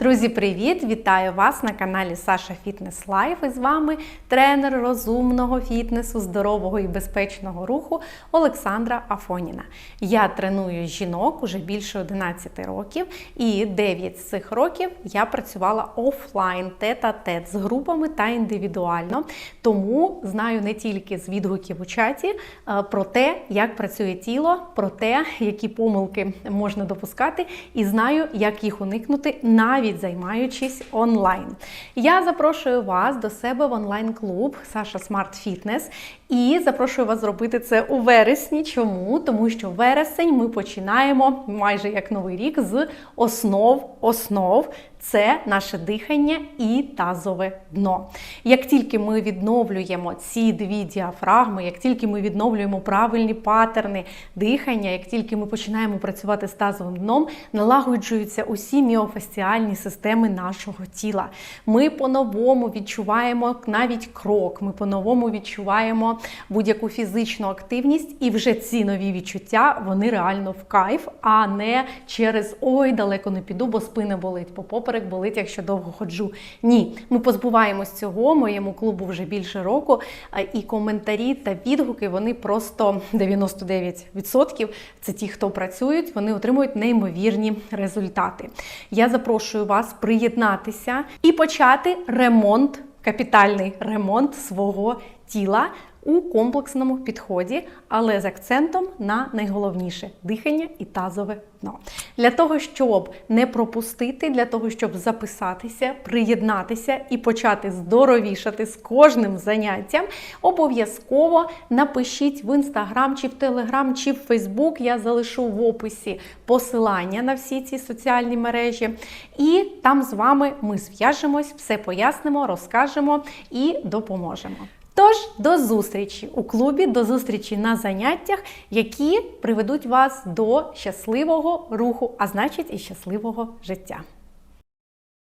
Друзі, привіт! Вітаю вас на каналі Саша Фітнес Лайф. І з вами тренер розумного фітнесу, здорового і безпечного руху Олександра Афоніна. Я треную жінок уже більше 11 років, і 9 з цих років я працювала офлайн, тет-а-тет з групами та індивідуально. Тому знаю не тільки з відгуків у чаті е, про те, як працює тіло, про те, які помилки можна допускати, і знаю, як їх уникнути, навіть займаючись онлайн. Я запрошую вас до себе в онлайн-клуб Саша Смарт Фітнес і запрошую вас зробити це у вересні. Чому? Тому що вересень ми починаємо майже як новий рік з основ основ. Це наше дихання і тазове дно. Як тільки ми відновлюємо ці дві діафрагми, як тільки ми відновлюємо правильні патерни дихання, як тільки ми починаємо працювати з тазовим дном, налагоджуються усі міофасціальні системи нашого тіла. Ми по-новому відчуваємо навіть крок, ми по-новому відчуваємо будь-яку фізичну активність, і вже ці нові відчуття вони реально в кайф, а не через ой, далеко не піду, бо спина болить, по поперек болить, якщо довго ходжу. Ні, ми позбуваємось цього. Моєму клубу вже більше року. І коментарі та відгуки вони просто 99% це ті, хто працюють, вони отримують неймовірні результати. Я запрошую вас приєднатися і почати ремонт, капітальний ремонт свого тіла. У комплексному підході, але з акцентом на найголовніше дихання і тазове дно. Для того, щоб не пропустити, для того, щоб записатися, приєднатися і почати здоровішати з кожним заняттям, обов'язково напишіть в інстаграм, чи в телеграм, чи в Фейсбук. Я залишу в описі посилання на всі ці соціальні мережі. І там з вами ми зв'яжемось, все пояснимо, розкажемо і допоможемо. Тож до зустрічі у клубі, до зустрічі на заняттях, які приведуть вас до щасливого руху, а значить і щасливого життя.